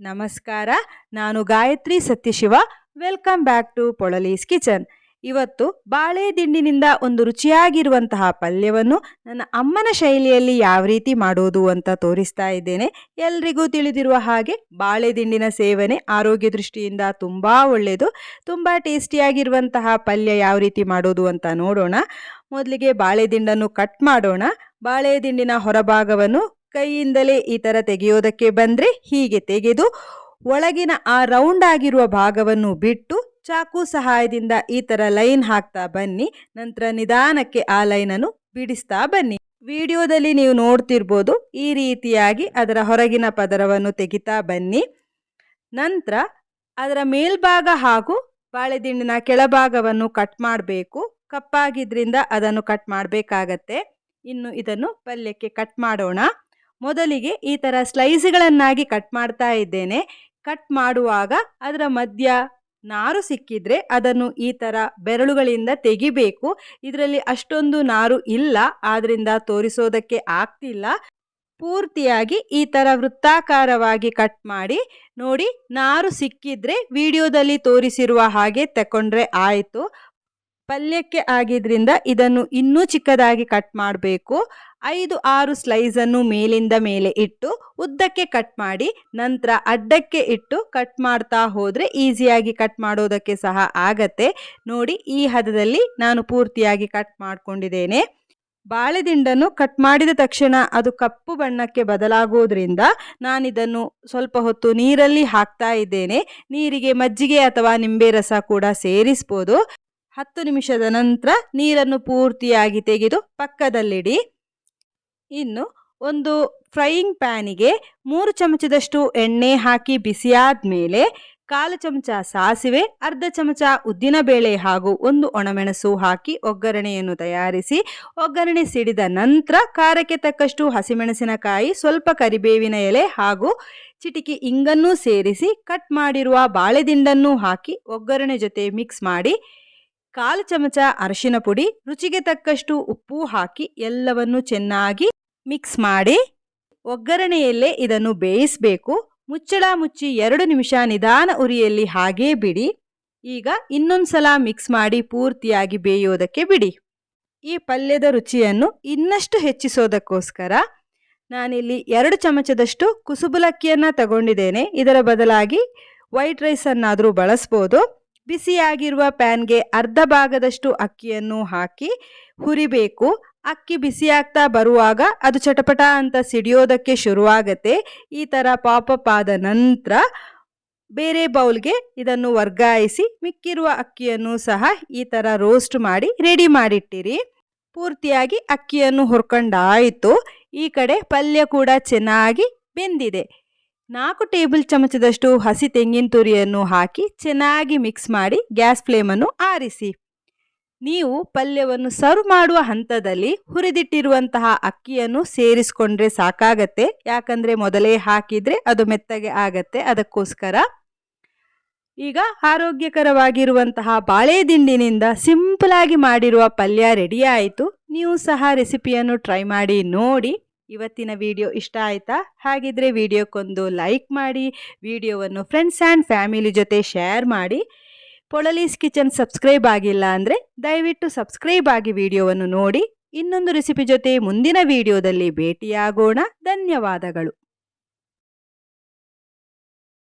ನಮಸ್ಕಾರ, ನಾನು Gayathri Sathyashiva. Welcome back to Polali's kitchen ಇವತ್ತು ಬಾಳೆ ದಿಂಡಿನಿಂದ ಒಂದು ರುಚಿಯಾಗಿರುವಂತಹ ಪಲ್ಯವನ್ನು ನನ್ನ ಅಮ್ಮನ ಶೈಲಿಯಲ್ಲಿ ಯಾವ ರೀತಿ ಮಾಡೋದು ಅಂತ ತೋರಿಸ್ತಾ ಇದ್ದೇನೆ. ಎಲ್ರಿಗೂ ತಿಳಿದಿರುವ ಹಾಗೆ ಬಾಳೆ ದಿಂಡಿನ ಸೇವನೆ ಆರೋಗ್ಯ ದೃಷ್ಟಿಯಿಂದ ತುಂಬ ಒಳ್ಳೆಯದು. ತುಂಬ ಟೇಸ್ಟಿಯಾಗಿರುವಂತಹ ಪಲ್ಯ ಯಾವ ರೀತಿ ಮಾಡೋದು ಅಂತ ನೋಡೋಣ. ಮೊದಲಿಗೆ ಬಾಳೆ ದಿಂಡನ್ನು ಕಟ್ ಮಾಡೋಣ. ಬಾಳೆ ದಿಂಡಿನ ಹೊರಭಾಗವನ್ನು ಕೈಯಿಂದಲೇ ಈ ಥರ ತೆಗೆಯೋದಕ್ಕೆ ಬಂದರೆ ಹೀಗೆ ತೆಗೆದು ಒಳಗಿನ ಆ ರೌಂಡ್ ಆಗಿರುವ ಭಾಗವನ್ನು ಬಿಟ್ಟು ಚಾಕು ಸಹಾಯದಿಂದ ಈ ಥರ ಲೈನ್ ಹಾಕ್ತಾ ಬನ್ನಿ. ನಂತರ ನಿಧಾನಕ್ಕೆ ಆ ಲೈನನ್ನು ಬಿಡಿಸ್ತಾ ಬನ್ನಿ. ವಿಡಿಯೋದಲ್ಲಿ ನೀವು ನೋಡ್ತಿರ್ಬೋದು ಈ ರೀತಿಯಾಗಿ ಅದರ ಹೊರಗಿನ ಪದರವನ್ನು ತೆಗಿತಾ ಬನ್ನಿ. ನಂತರ ಅದರ ಮೇಲ್ಭಾಗ ಹಾಗೂ ಬಾಳೆದಿಂಡಿನ ಕೆಳಭಾಗವನ್ನು ಕಟ್ ಮಾಡಬೇಕು. ಕಪ್ಪಾಗಿದ್ರಿಂದ ಅದನ್ನು ಕಟ್ ಮಾಡಬೇಕಾಗತ್ತೆ. ಇನ್ನು ಇದನ್ನು ಪಲ್ಯಕ್ಕೆ ಕಟ್ ಮಾಡೋಣ. ಮೊದಲಿಗೆ ಈ ಥರ ಸ್ಲೈಸ್ಗಳನ್ನಾಗಿ ಕಟ್ ಮಾಡ್ತಾ ಇದ್ದೇನೆ. ಕಟ್ ಮಾಡುವಾಗ ಅದರ ಮಧ್ಯ ನಾರು ಸಿಕ್ಕಿದ್ರೆ ಅದನ್ನು ಈ ಥರ ಬೆರಳುಗಳಿಂದ ತೆಗಿಬೇಕು. ಇದರಲ್ಲಿ ಅಷ್ಟೊಂದು ನಾರು ಇಲ್ಲ, ಆದ್ರಿಂದ ತೋರಿಸೋದಕ್ಕೆ ಆಗ್ತಿಲ್ಲ. ಪೂರ್ತಿಯಾಗಿ ಈ ಥರ ವೃತ್ತಾಕಾರವಾಗಿ ಕಟ್ ಮಾಡಿ ನೋಡಿ ನಾರು ಸಿಕ್ಕಿದ್ರೆ ವಿಡಿಯೋದಲ್ಲಿ ತೋರಿಸಿರುವ ಹಾಗೆ ತಕೊಂಡ್ರೆ ಆಯಿತು. ಪಲ್ಯಕ್ಕೆ ಆಗಿದ್ರಿಂದ ಇದನ್ನು ಇನ್ನೂ ಚಿಕ್ಕದಾಗಿ ಕಟ್ ಮಾಡಬೇಕು. ಐದು, ಆರು ಸ್ಲೈಸನ್ನು ಮೇಲಿಂದ ಮೇಲೆ ಇಟ್ಟು ಉದ್ದಕ್ಕೆ ಕಟ್ ಮಾಡಿ ನಂತರ ಅಡ್ಡಕ್ಕೆ ಇಟ್ಟು ಕಟ್ ಮಾಡ್ತಾ ಹೋದರೆ ಈಸಿಯಾಗಿ ಕಟ್ ಮಾಡೋದಕ್ಕೆ ಸಹ ಆಗತ್ತೆ. ನೋಡಿ, ಈ ಹದದಲ್ಲಿ ನಾನು ಪೂರ್ತಿಯಾಗಿ ಕಟ್ ಮಾಡ್ಕೊಂಡಿದ್ದೇನೆ. ಬಾಳೆದಿಂಡನ್ನು ಕಟ್ ಮಾಡಿದ ತಕ್ಷಣ ಅದು ಕಪ್ಪು ಬಣ್ಣಕ್ಕೆ ಬದಲಾಗೋದ್ರಿಂದ ನಾನಿದನ್ನು ಸ್ವಲ್ಪ ಹೊತ್ತು ನೀರಲ್ಲಿ ಹಾಕ್ತಾ ಇದ್ದೇನೆ. ನೀರಿಗೆ ಮಜ್ಜಿಗೆ ಅಥವಾ ನಿಂಬೆ ರಸ ಕೂಡ ಸೇರಿಸ್ಬೋದು. ಹತ್ತು ನಿಮಿಷದ ನಂತರ ನೀರನ್ನು ಪೂರ್ತಿಯಾಗಿ ತೆಗೆದು ಪಕ್ಕದಲ್ಲಿಡಿ. ಇನ್ನು ಒಂದು ಫ್ರೈಯಿಂಗ್ ಪ್ಯಾನಿಗೆ ಮೂರು ಚಮಚದಷ್ಟು ಎಣ್ಣೆ ಹಾಕಿ ಬಿಸಿಯಾದ ಮೇಲೆ ಕಾಲು ಚಮಚ ಸಾಸಿವೆ, ಅರ್ಧ ಚಮಚ ಉದ್ದಿನಬೇಳೆ ಹಾಗೂ ಒಂದು ಒಣಮೆಣಸು ಹಾಕಿ ಒಗ್ಗರಣೆಯನ್ನು ತಯಾರಿಸಿ, ಒಗ್ಗರಣೆ ಸಿಡಿದ ನಂತರ ಖಾರಕ್ಕೆ ತಕ್ಕಷ್ಟು ಹಸಿಮೆಣಸಿನಕಾಯಿ, ಸ್ವಲ್ಪ ಕರಿಬೇವಿನ ಎಲೆ ಹಾಗೂ ಚಿಟಿಕಿ ಇಂಗನ್ನೂ ಸೇರಿಸಿ ಕಟ್ ಮಾಡಿರುವ ಬಾಳೆದಿಂಡನ್ನು ಹಾಕಿ ಒಗ್ಗರಣೆ ಜೊತೆ ಮಿಕ್ಸ್ ಮಾಡಿ ಕಾಲು ಚಮಚ ಅರಿಶಿನ ಪುಡಿ, ರುಚಿಗೆ ತಕ್ಕಷ್ಟು ಉಪ್ಪು ಹಾಕಿ ಎಲ್ಲವನ್ನು ಚೆನ್ನಾಗಿ ಮಿಕ್ಸ್ ಮಾಡಿ ಒಗ್ಗರಣೆಯಲ್ಲೇ ಇದನ್ನು ಬೇಯಿಸಬೇಕು. ಮುಚ್ಚಳ ಮುಚ್ಚಿ ಎರಡು ನಿಮಿಷ ನಿಧಾನ ಉರಿಯಲ್ಲಿ ಹಾಗೇ ಬಿಡಿ. ಈಗ ಇನ್ನೊಂದ್ಸಲ ಮಿಕ್ಸ್ ಮಾಡಿ ಪೂರ್ತಿಯಾಗಿ ಬೇಯೋದಕ್ಕೆ ಬಿಡಿ. ಈ ಪಲ್ಯದ ರುಚಿಯನ್ನು ಇನ್ನಷ್ಟು ಹೆಚ್ಚಿಸೋದಕ್ಕೋಸ್ಕರ ನಾನಿಲ್ಲಿ ಎರಡು ಚಮಚದಷ್ಟು ಕುಸುಬುಲಕ್ಕಿಯನ್ನು ತಗೊಂಡಿದ್ದೇನೆ. ಇದರ ಬದಲಾಗಿ ವೈಟ್ ರೈಸನ್ನಾದರೂ ಬಳಸ್ಬೋದು. ಬಿಸಿಯಾಗಿರುವ ಪ್ಯಾನ್ಗೆ ಅರ್ಧ ಭಾಗದಷ್ಟು ಅಕ್ಕಿಯನ್ನು ಹಾಕಿ ಹುರಿಬೇಕು. ಅಕ್ಕಿ ಬಿಸಿಯಾಗ್ತಾ ಬರುವಾಗ ಅದು ಚಟಪಟ ಅಂತ ಸಿಡಿಯೋದಕ್ಕೆ ಶುರುವಾಗತ್ತೆ. ಈ ಥರ ಪಾಪಪ್ ಆದ ನಂತರ ಬೇರೆ ಬೌಲ್ಗೆ ಇದನ್ನು ವರ್ಗಾಯಿಸಿ ಮಿಕ್ಕಿರುವ ಅಕ್ಕಿಯನ್ನು ಸಹ ಈ ಥರ ರೋಸ್ಟ್ ಮಾಡಿ ರೆಡಿ ಮಾಡಿಟ್ಟಿರಿ. ಪೂರ್ತಿಯಾಗಿ ಅಕ್ಕಿಯನ್ನು ಹುರ್ಕೊಂಡಾಯಿತು. ಈ ಕಡೆ ಪಲ್ಯ ಕೂಡ ಚೆನ್ನಾಗಿ ಬೆಂದಿದೆ. ನಾಲ್ಕು ಟೇಬಲ್ ಚಮಚದಷ್ಟು ಹಸಿ ತೆಂಗಿನ ತುರಿಯನ್ನು ಹಾಕಿ ಚೆನ್ನಾಗಿ ಮಿಕ್ಸ್ ಮಾಡಿ ಗ್ಯಾಸ್ ಫ್ಲೇಮನ್ನು ಆರಿಸಿ. ನೀವು ಪಲ್ಯವನ್ನು ಸರ್ವ್ ಮಾಡುವ ಹಂತದಲ್ಲಿ ಹುರಿದಿಟ್ಟಿರುವಂತಹ ಅಕ್ಕಿಯನ್ನು ಸೇರಿಸ್ಕೊಂಡ್ರೆ ಸಾಕಾಗತ್ತೆ. ಯಾಕಂದ್ರೆ ಮೊದಲೇ ಹಾಕಿದ್ರೆ ಅದು ಮೆತ್ತಗೆ ಆಗತ್ತೆ. ಅದಕ್ಕೋಸ್ಕರ ಈಗ ಆರೋಗ್ಯಕರವಾಗಿರುವಂತಹ ಬಾಳೆ ದಿಂಡಿನಿಂದ ಸಿಂಪಲ್ ಆಗಿ ಮಾಡಿರುವ ಪಲ್ಯ ರೆಡಿ ಆಯಿತು. ನೀವು ಸಹ ರೆಸಿಪಿಯನ್ನು ಟ್ರೈ ಮಾಡಿ ನೋಡಿ. ಇವತ್ತಿನ ವಿಡಿಯೋ ಇಷ್ಟ ಆಯಿತಾ? ಹಾಗಿದ್ರೆ ವಿಡಿಯೋಕ್ಕೊಂದು ಲೈಕ್ ಮಾಡಿ, ವಿಡಿಯೋವನ್ನು ಫ್ರೆಂಡ್ಸ್ ಆ್ಯಂಡ್ ಫ್ಯಾಮಿಲಿ ಜೊತೆ ಶೇರ್ ಮಾಡಿ. ಪೊಳಲೀಸ್ ಕಿಚನ್ ಸಬ್ಸ್ಕ್ರೈಬ್ ಆಗಿಲ್ಲ ಅಂದರೆ ದಯವಿಟ್ಟು ಸಬ್ಸ್ಕ್ರೈಬ್ ಆಗಿ ವಿಡಿಯೋವನ್ನು ನೋಡಿ. ಇನ್ನೊಂದು ರೆಸಿಪಿ ಜೊತೆ ಮುಂದಿನ ವಿಡಿಯೋದಲ್ಲಿ ಭೇಟಿಯಾಗೋಣ. ಧನ್ಯವಾದಗಳು.